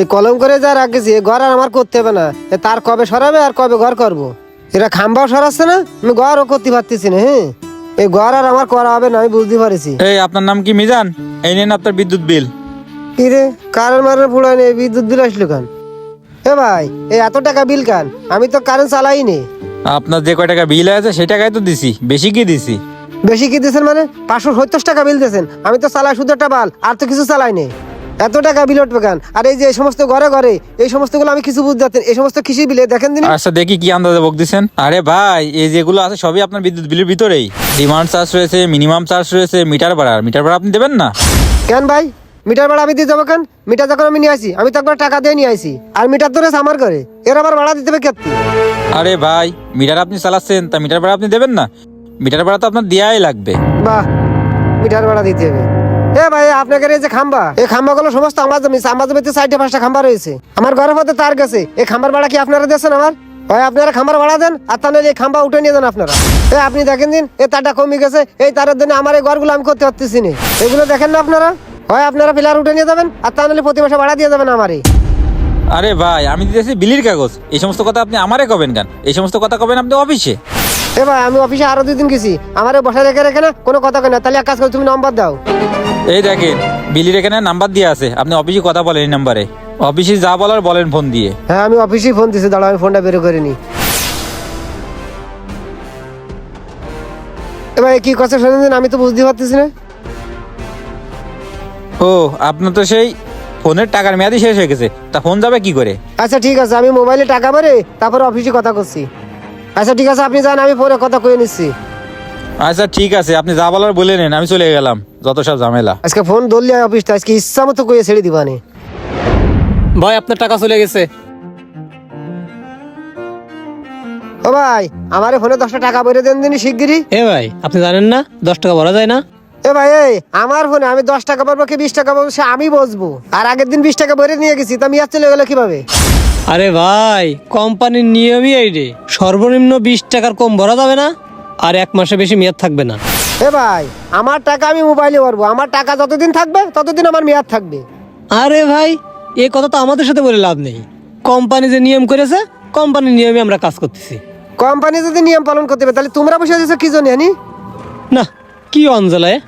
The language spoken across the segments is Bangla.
এই কলম করে যা রাখেছি এ ঘর আর আমার করতে হবে না। এ তার কবে সরাবে আর কবে ঘর করব। এরা খাম্বাও সরাচ্ছে না আমি ঘরও করতে পারতেছি না হ্যাঁ? এই ঘর আর আমার করা হবে না আমি বুঝতে পারছি। এই আপনার নাম কি মিজান? এই নেন আপনার বিদ্যুৎ বিল। কি রে কারেন্ট মারের পুড়ায় নেই বিদ্যুৎ বিল আসলো কেন? এ ভাই এই এত টাকা বিল কেন আমি তো কারেন্ট চালাই নি আপনার যে কয় টাকা বিল আছে সেই টাকাই তো দিছি। বেশি কি দিছি? বেশি কি দিয়েছেন মানে? পাঁচশো সত্তর টাকা বিল দিয়েছেন। আমি তো চালাই শুধু একটা বাল আর তো কিছু চালাই নেই। এত টাকা বিল উঠবে কেন আর এই যে এই সমস্ত ঘরে ঘরে এই সমস্তগুলো আমি কিছু বুঝতে পারতেন এই সমস্ত কৃষি বিলে দেখেন দিন আচ্ছা দেখি কি আন্দাজে বক দিছেন। আরে ভাই এই যেগুলো আছে সবই আপনার বিদ্যুৎ বিলের ভিতরেই। ডিমান্ড চার্জ রয়েছে মিনিমাম চার্জ রয়েছে মিটার ভাড়া। মিটার ভাড়া আপনি দেবেন না। কেন ভাই? মিটার ভাড়া আমি দিয়ে যাব কেন? মিটার যখন আমি নিয়ে আসি আমি তো একবার টাকা দিয়ে নিয়ে আসি। আর মিটার তো রয়েছে আমার ঘরে এর আবার ভাড়া দিতে হবে কেত্তি আরে ভাই মিটার আপনি চালাচ্ছেন তা মিটার ভাড়া আপনি দেবেন না। মিটার ভাড়া তো আপনার দেওয়াই লাগবে। বাহ মিটার ভাড়া দিতে হবে। এ ভাই আপনাদের এই যে খাম্বা এই খাম্বা গুলো সমস্ত আমার জমি আমার জমিতে সাইডে পাঁচটা খাম্বা রয়েছে। আমার ঘরের পথে তার গেছে। এই খাম্বার ভাড়া কি আপনারা দিয়েছেন আমার? হয় আপনারা খাম্বার ভাড়া দেন আর তাহলে এই খাম্বা উঠে নিয়ে যান আপনারা। এ আপনি দেখেন দিন এই তারটা কমে গেছে এই তারের জন্য আমার এই ঘরগুলো আমি করতে পারতেছি না। এগুলো দেখেন না আপনারা? হয় আপনারা পিলার উঠে নিয়ে যাবেন আর তাহলে প্রতি মাসে ভাড়া দিয়ে যাবেন আমারই আরে ভাই আমি দিতেছি বিলির কাগজ। এই সমস্ত কথা আপনি আমারে কবেন কেন? এই সমস্ত কথা কবেন আপনি অফিসে? এ ভাই আমি অফিসে আরও দুই দিন গেছি। আমার বসা রেখে রেখে না কোনো কথা কয় না। তাহলে এক কাজ করে তুমি নম্বর দাও। এই দেখেন বিলির এখানে নাম্বার দিয়ে আছে। আপনি অফিসে কথা বলেন এই নাম্বারে। অফিসে যা বলার বলেন ফোন দিয়ে। হ্যাঁ আমি অফিসেই ফোন দিছি দাঁড়াও আমি ফোনটা বের করে নি এবার কি কথা শুনেন আমি তো বুঝতে পারতেছি না। ও আপনার তো সেই ফোনের টাকার মেয়াদি শেষ হয়ে গেছে। তা ফোন যাবে কি করে? আচ্ছা ঠিক আছে আমি মোবাইলে টাকা ভরে তারপর অফিসে কথা করছি। আচ্ছা ঠিক আছে আপনি যান আমি পরে কথা কয়ে নিচ্ছি। আচ্ছা ঠিক আছে আপনি যা বলার বলে নেন আমি চলে গেলাম যত সব ঝামেলা। আজকে ফোন ধরলি অফিসটা আজকে ইচ্ছা মতো কয়ে ছেড়ে দিবানি। ভাই আপনার টাকা চলে গেছে। ও ভাই আমার ফোনে দশটা টাকা ভরে দেন দিন শিগগিরই। এ ভাই আপনি জানেন না দশ টাকা ভরা যায় না? এ ভাই এই আমার ফোনে আমি দশ টাকা পাবো কি বিশ টাকা পাবো সে আমি বসবো। আর আগের দিন বিশ টাকা ভরে নিয়ে গেছি তা মিয়াজ চলে গেলো কীভাবে? আরে ভাই কোম্পানির নিয়মই এই রে সর্বনিম্ন বিশ টাকার কম ভরা যাবে না? আর এক মাসে বেশি মেয়াদ থাকবে না। এ ভাই আমার টাকা আমি মোবাইলে ভরবো। আমার টাকা যতদিন থাকবে ততদিন আমার মেয়াদ থাকবে। আরে ভাই এই কথা তো আমাদের সাথে বলে লাভ নেই। কোম্পানি যে নিয়ম করেছে কোম্পানির নিয়মে আমরা কাজ করতেছি। কোম্পানি যদি নিয়ম পালন করতে হবে তাহলে তোমরা বসে আছো কি জন্য জানি না? কি অঞ্জলায়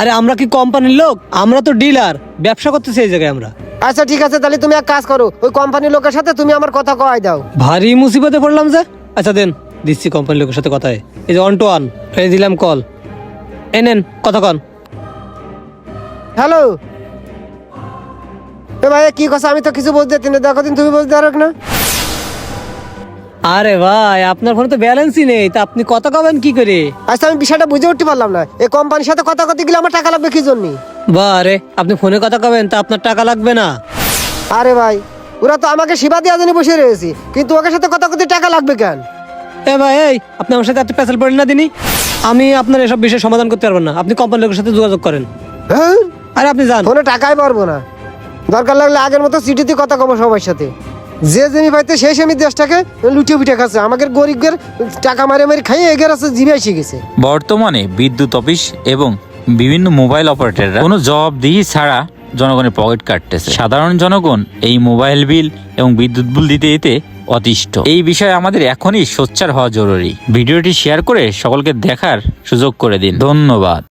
আরে আমরা কি কোম্পানির লোক? আমরা তো ডিলার ব্যবসা করতেছি এই জায়গায় আমরা। আচ্ছা ঠিক আছে তাহলে তুমি এক কাজ করো ওই কোম্পানির লোকের সাথে তুমি আমার কথা কয় দাও। ভারী মুসিবতে পড়লাম যে। আচ্ছা দেন। দিচ্ছি কোম্পানির লোকের সাথে কথা এই যে ওয়ান টু ওয়ান এই দিলাম কল এ নেন কথা কন। হ্যালো এ ভাই কি কথা আমি তো কিছু বলতে পারছি দেখো দিন তুমি বলতে পারো না। আরে ভাই আপনার ফোনে তো ব্যালেন্সই নেই। তা আপনি কথা কবেন কি করে? আচ্ছা আমি বিষয়টা বুঝে উঠতে পারলাম না। এই কোম্পানির সাথে কথা করতে গেলে আমার টাকা লাগবে কি জন্য? বা আরে আপনি ফোনে কথা কবেন তা আপনার টাকা লাগবে না। আরে ভাই ওরা তো আমাকে সেবা দেওয়া জন্য বসে রয়েছি। কিন্তু ওকে সাথে কথা করতে টাকা লাগবে কেন? এ ভাই এই আপনি আমার সাথে একটা প্যাসেল পড়েন না দিনই আমি আপনার এসব বিষয়ে সমাধান করতে পারবেন না। আপনি কোম্পানির লোকের সাথে যোগাযোগ করেন। হ্যাঁ? আরে আপনি যান। ফোনে টাকাই পারব না। দরকার লাগলে আগের মতো চিঠিতে কথা কমো সবার সাথে। যে জমি পাইতে সেই সেমি দেশটাকে লুটিয়ে পিঠে খাচ্ছে। আমাদের গরিবদের টাকা মারে মারি খাইয়ে এগের আছে জিভে এসে গেছে। বর্তমানে বিদ্যুৎ অফিস এবং বিভিন্ন মোবাইল অপারেটররা কোনো জবাবদিহি ছাড়া জনগণের পকেট কাটতেছে। সাধারণ জনগণ এই মোবাইল বিল এবং বিদ্যুৎ বিল দিতে দিতে অতিষ্ঠ। এই বিষয়ে আমাদের এখনই সোচ্চার হওয়া জরুরি। ভিডিওটি শেয়ার করে সকলকে দেখার সুযোগ করে দিন। ধন্যবাদ।